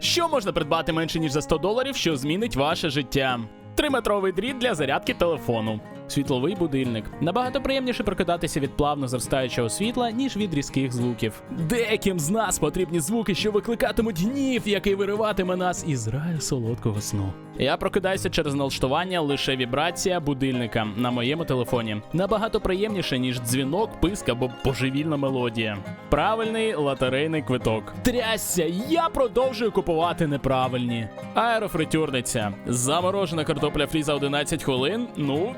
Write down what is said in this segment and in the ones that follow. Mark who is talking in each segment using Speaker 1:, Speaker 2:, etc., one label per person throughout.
Speaker 1: Що можна придбати менше ніж за 100 доларів, що змінить ваше життя? Триметровий дріт для зарядки телефону. Світловий будильник. Набагато приємніше прокидатися від плавно зростаючого світла, ніж від різких звуків. Деяким з нас потрібні звуки, що викликатимуть гнів, який вириватиме нас із раю солодкого сну. Я прокидаюся через налаштування лише вібрація будильника на моєму телефоні. Набагато приємніше, ніж дзвінок, писк або божевільна мелодія. Правильний лотерейний квиток. Трясся, я продовжую купувати неправильні. Аерофритюрниця. Заморожена картопля фрі за 11 хвилин. Ну,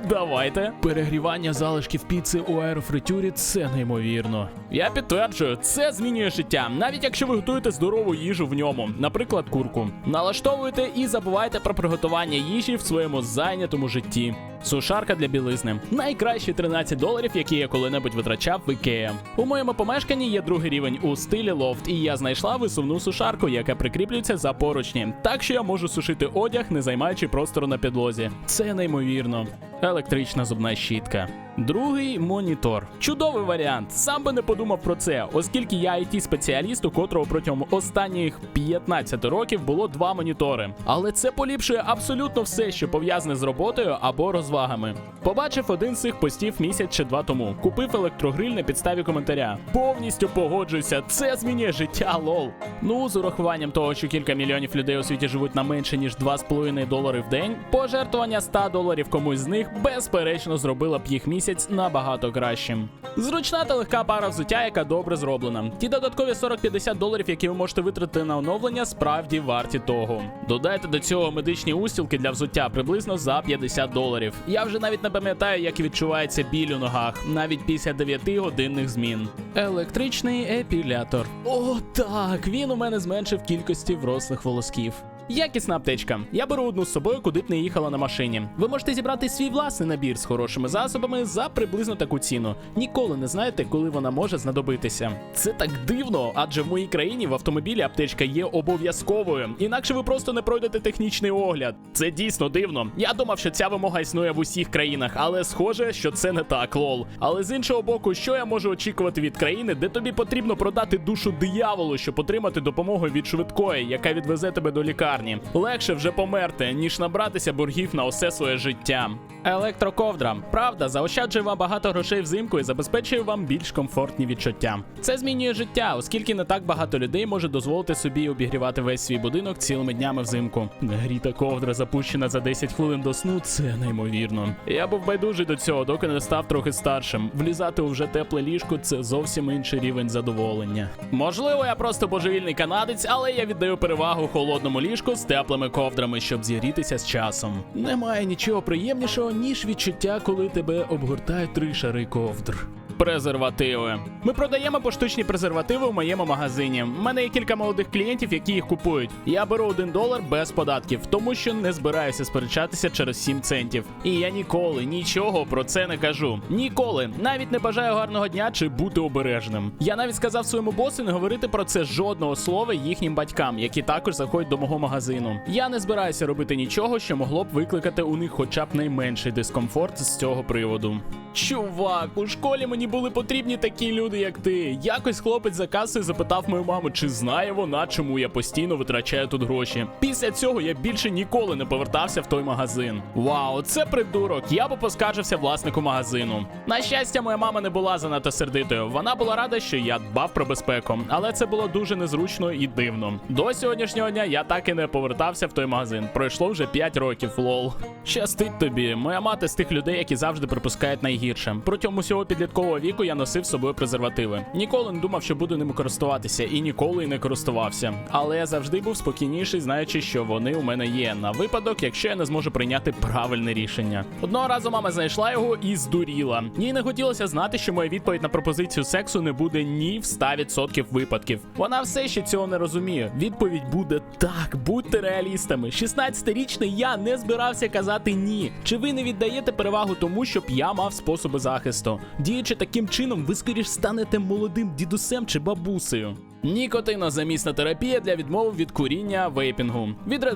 Speaker 1: давайте. Перегрівання залишків піци у аерофритюрі це неймовірно. Я підтверджую, це змінює життя, навіть якщо ви готуєте здорову їжу в ньому, наприклад, курку. Налаштовуйте і забувайте про приготування їжі в своєму зайнятому житті. Сушарка для білизни. Найкращі 13 доларів, які я коли-небудь витрачав в Ікея. У моєму помешканні є другий рівень у стилі лофт, і я знайшла висувну сушарку, яка прикріплюється за поручні. Так що я можу сушити одяг, не займаючи простору на підлозі. Це неймовірно. Електрична зубна щітка. Другий монітор. Чудовий варіант. Сам би не подумав про це, оскільки я it спеціаліст, у котрого протягом останніх 15 років було два монітори. Але це поліпшує абсолютно все, що пов'язане з роботою або розвагами. Побачив один з цих постів місяць чи два тому. Купив електрогриль на підставі коментаря. Повністю погоджуюся, це змінює життя, лол. Ну, з урахуванням того, що кілька мільйонів людей у світі живуть на менше ніж 2,5 долари в день, пожертвування 100 доларів комусь з них безперечно зробило б їх місяць набагато кращим. Зручна та легка пара взуття, яка добре зроблена. Ті додаткові 40-50 доларів, які ви можете витратити на оновлення, справді варті того. Додайте до цього медичні устілки для взуття приблизно за 50 доларів. Я вже навіть не пам'ятаю, як відчувається біль у ногах, навіть після 9 годинних змін. Електричний епілятор. О, так, він у мене зменшив кількості врослих волосків. Якісна аптечка. Я беру одну з собою, куди б не їхала на машині. Ви можете зібрати свій власний набір з хорошими засобами за приблизно таку ціну. Ніколи не знаєте, коли вона може знадобитися. Це так дивно, адже в моїй країні в автомобілі аптечка є обов'язковою. Інакше ви просто не пройдете технічний огляд. Це дійсно дивно. Я думав, що ця вимога існує в усіх країнах, але схоже, що це не так, лол. Але з іншого боку, що я можу очікувати від країни, де тобі потрібно продати душу дияволу, щоб отримати допомогу від швидкої, яка відвезе тебе до лікарні. Легше вже померти, ніж набратися боргів на усе своє життя. Електроковдра. Правда, заощаджує вам багато грошей взимку і забезпечує вам більш комфортні відчуття. Це змінює життя, оскільки не так багато людей може дозволити собі обігрівати весь свій будинок цілими днями взимку. Гріта ковдра запущена за 10 хвилин до сну. Це неймовірно. Я був байдужий до цього, доки не став трохи старшим. Влізати у вже тепле ліжко це зовсім інший рівень задоволення. Можливо, я просто божевільний канадець, але я віддаю перевагу холодному ліжку з теплими ковдрами, щоб зігрітися з часом. Немає нічого приємнішого, ніж відчуття, коли тебе обгортають три шари ковдр. Презервативи. Ми продаємо поштучні презервативи у моєму магазині. У мене є кілька молодих клієнтів, які їх купують. Я беру один долар без податків, тому що не збираюся сперечатися через 7 центів. І я ніколи нічого про це не кажу. Ніколи навіть не бажаю гарного дня чи бути обережним. Я навіть сказав своєму босу не говорити про це жодного слова їхнім батькам, які також заходять до мого магазину. Я не збираюся робити нічого, що могло б викликати у них хоча б найменший дискомфорт з цього приводу. Чувак, у школі мені були потрібні такі люди, як ти. Якось хлопець за касою запитав мою маму, чи знає вона, чому я постійно витрачаю тут гроші. Після цього я більше ніколи не повертався в той магазин. Вау, це придурок. Я би поскаржився власнику магазину. На щастя, моя мама не була занадто сердитою. Вона була рада, що я дбав про безпеку, але це було дуже незручно і дивно. До сьогоднішнього дня я так і не повертався в той магазин. Пройшло вже 5 років, лол. Щастить тобі. Моя мати з тих людей, які завжди припускають найгірше. Протягом усього підліткового віку я носив з собою презервативи. Ніколи не думав, що буду ними користуватися, і ніколи й не користувався. Але я завжди був спокійніший, знаючи, що вони у мене є на випадок, якщо я не зможу прийняти правильне рішення. Одного разу мама знайшла його і здуріла. Їй не хотілося знати, що моя відповідь на пропозицію сексу не буде ні в 100% випадків. Вона все ще цього не розуміє. Відповідь буде так, будьте реалістами. 16-річний я не збирався казати ні. Чи ви не віддаєте перевагу тому, щоб я мав способи захисту? Діючи таким чином, ви скоріш станете молодим дідусем чи бабусею. Нікотинозамісна терапія для відмови від куріння вейпінгу від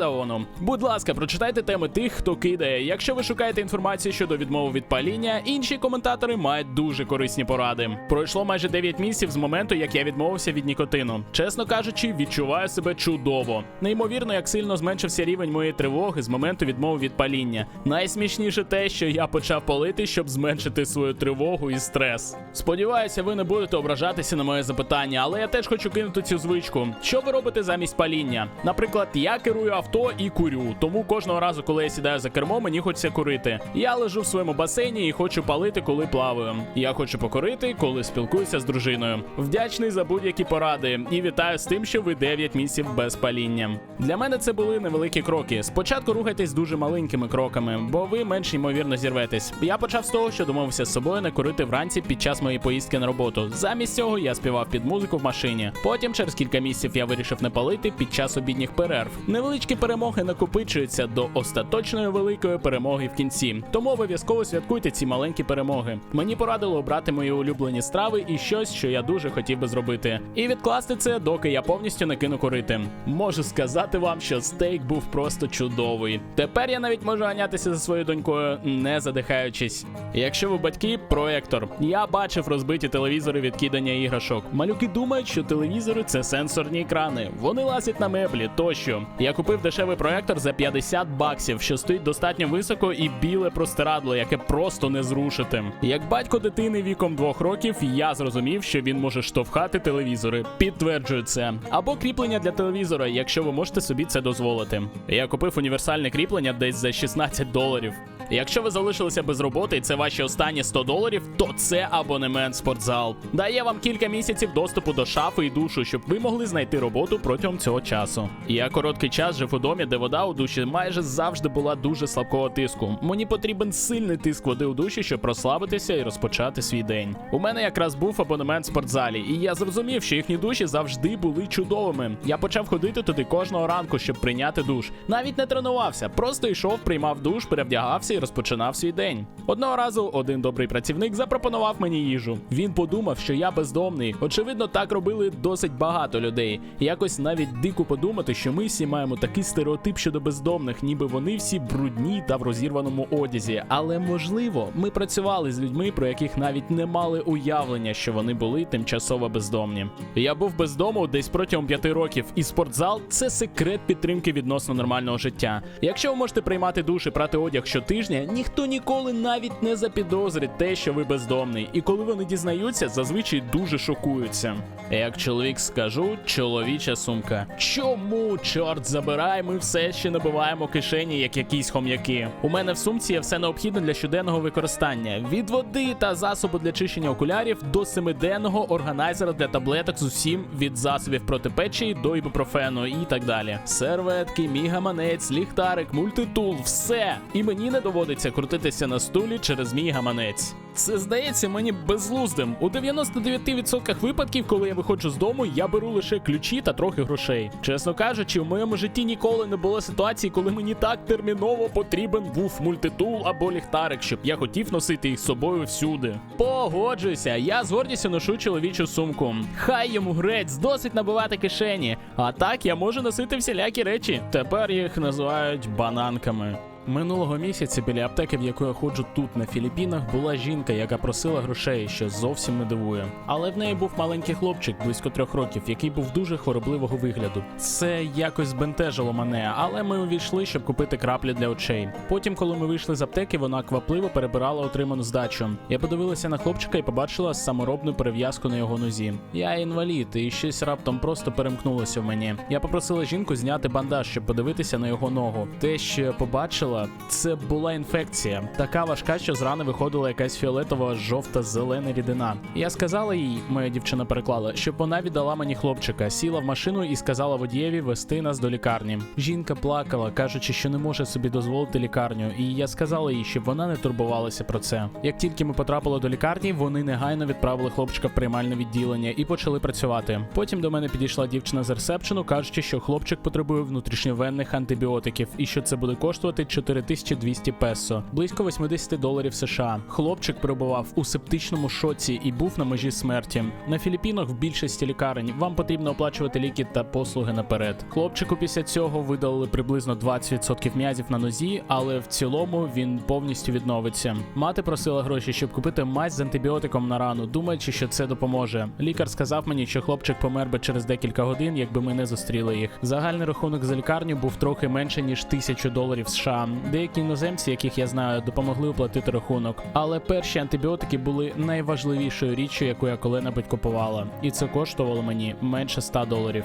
Speaker 1: Будь ласка, прочитайте теми тих, хто кидає. Якщо ви шукаєте інформацію щодо відмови від паління, інші коментатори мають дуже корисні поради. Пройшло майже 9 місяців з моменту, як я відмовився від нікотину. Чесно кажучи, відчуваю себе чудово. Неймовірно, як сильно зменшився рівень моєї тривоги з моменту відмови від паління. Найсмішніше те, що я почав палити, щоб зменшити свою тривогу і стрес. Сподіваюся, ви не будете ображатися на моє запитання, але я теж хочу кинути цю звичку. Що ви робите замість паління? Наприклад, я керую авто і курю, тому кожного разу, коли я сідаю за кермо, мені хочеться курити. Я лежу в своєму басейні і хочу палити, коли плаваю. Я хочу покурити, коли спілкуюся з дружиною. Вдячний за будь-які поради і вітаю з тим, що ви 9 місяців без паління. Для мене це були невеликі кроки. Спочатку рухайтесь дуже маленькими кроками, бо ви менш ймовірно зірветесь. Я почав з того, що домовився з собою не курити вранці під час моєї поїздки на роботу. Замість цього я співав під музику в машині. Потім, через кілька місяців, я вирішив не палити під час обідніх перерв. Невеличкі перемоги накопичуються до остаточної великої перемоги в кінці. Тому обов'язково святкуйте ці маленькі перемоги. Мені порадили обрати мої улюблені страви і щось, що я дуже хотів би зробити. І відкласти це, доки я повністю не кину курити. Можу сказати вам, що стейк був просто чудовий. Тепер я навіть можу ганятися за своєю донькою, не задихаючись. Якщо ви батьки, проектор. Я бачив розбиті телевізори від кидання іграшок. Малюки думають, що телевізори це сенсорні екрани. Вони лазять на меблі тощо. Я купив дешевий проектор за 50 баксів, що стоїть достатньо високо, і біле простирадло, яке просто не зрушити. Як батько дитини віком двох років, я зрозумів, що він може штовхати телевізори. Підтверджую це. Або кріплення для телевізора, якщо ви можете собі це дозволити. Я купив універсальне кріплення десь за 16 доларів. Якщо ви залишилися без роботи і це ваші останні 100 доларів, то це абонемент спортзал. Дає вам кілька місяців доступу до шафи і душу, щоб ви могли знайти роботу протягом цього часу. Я короткий час жив у домі, де вода у душі майже завжди була дуже слабкого тиску. Мені потрібен сильний тиск води у душі, щоб розслабитися і розпочати свій день. У мене якраз був абонемент в спортзалі, і я зрозумів, що їхні душі завжди були чудовими. Я почав ходити туди кожного ранку, щоб прийняти душ. Навіть не тренувався, просто йшов, приймав душ, перевдягався розпочинав свій день. Одного разу один добрий працівник запропонував мені їжу. Він подумав, що я бездомний. Очевидно, так робили досить багато людей. Якось навіть дико подумати, що ми всі маємо такий стереотип щодо бездомних, ніби вони всі брудні та в розірваному одязі. Але можливо, ми працювали з людьми, про яких навіть не мали уявлення, що вони були тимчасово бездомні. Я був без дому десь протягом п'яти років, і спортзал це секрет підтримки відносно нормального життя. Якщо ви можете приймати душ і прати одяг щотижня, ніхто ніколи навіть не запідозрить те, що ви бездомний. І коли вони дізнаються, зазвичай дуже шокуються. Як чоловік скажу, чоловіча сумка. Чому, чорт забирай, ми все ще набиваємо кишені, як якісь хом'яки. У мене в сумці є все необхідне для щоденного використання: від води та засобу для чищення окулярів до семиденного органайзера для таблеток з усім від засобів проти печі до ібупрофену і так далі. Серветки, мій гаманець, ліхтарик, мультитул, все. І мені не доводиться крутитися на стулі через мій гаманець. Це здається мені безглуздим. У 99% випадків, коли я виходжу з дому, я беру лише ключі та трохи грошей. Чесно кажучи, в моєму житті ніколи не було ситуації, коли мені так терміново потрібен був мультитул або ліхтарик, щоб я хотів носити їх з собою всюди. Погоджуйся, я з гордістю ношу чоловічу сумку. Хай йому грець, досить набивати кишені. А так я можу носити всілякі речі. Тепер їх називають бананками. Минулого місяця біля аптеки, в яку я ходжу тут на Філіппінах, була жінка, яка просила грошей, що зовсім не дивує. Але в неї був маленький хлопчик близько трьох років, який був дуже хворобливого вигляду. Це якось збентежило мене, але ми увійшли, щоб купити краплі для очей. Потім, коли ми вийшли з аптеки, вона квапливо перебирала отриману здачу. Я подивилася на хлопчика і побачила саморобну перев'язку на його нозі. Я інвалід, і щось раптом просто перемкнулося в мені. Я попросила жінку зняти бандаж, щоб подивитися на його ногу. Те, що я побачила, це була інфекція, така важка, що з рани виходила якась фіолетова жовта зелена рідина. Я сказала їй, моя дівчина переклала, щоб вона віддала мені хлопчика, сіла в машину і сказала водієві вести нас до лікарні. Жінка плакала, кажучи, що не може собі дозволити лікарню, і я сказала їй, щоб вона не турбувалася про це. Як тільки ми потрапили до лікарні, вони негайно відправили хлопчика в приймальне відділення і почали працювати. Потім до мене підійшла дівчина з ресепшену, кажучи, що хлопчик потребує внутрішньовенних антибіотиків і що це буде коштувати 4200 песо, близько 80 доларів США. Хлопчик перебував у септичному шоці і був на межі смерті. На Філіппінах в більшості лікарень вам потрібно оплачувати ліки та послуги наперед. Хлопчику після цього видалили приблизно 20% м'язів на нозі, але в цілому він повністю відновиться. Мати просила гроші, щоб купити мазь з антибіотиком на рану, думаючи, що це допоможе. Лікар сказав мені, що хлопчик помер би через декілька годин, якби ми не зустріли їх. Загальний рахунок за лікарню був трохи менше ніж тисячу доларів США. Деякі іноземці, яких я знаю, допомогли оплатити рахунок. Але перші антибіотики були найважливішою річчю, яку я коли-небудь купувала, і це коштувало мені менше 100 доларів.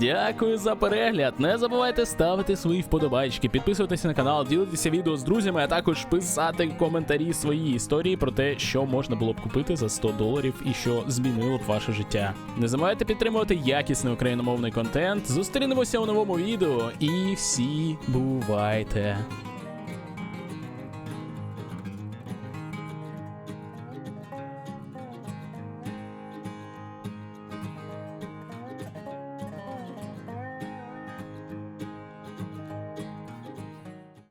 Speaker 1: Дякую за перегляд. Не забувайте ставити свої вподобайки, підписуватися на канал, ділитися відео з друзями, а також писати коментарі свої історії про те, що можна було б купити за 100 доларів і що змінило б ваше життя. Не забувайте підтримувати якісний україномовний контент. Зустрінемося у новому відео і всі бувайте!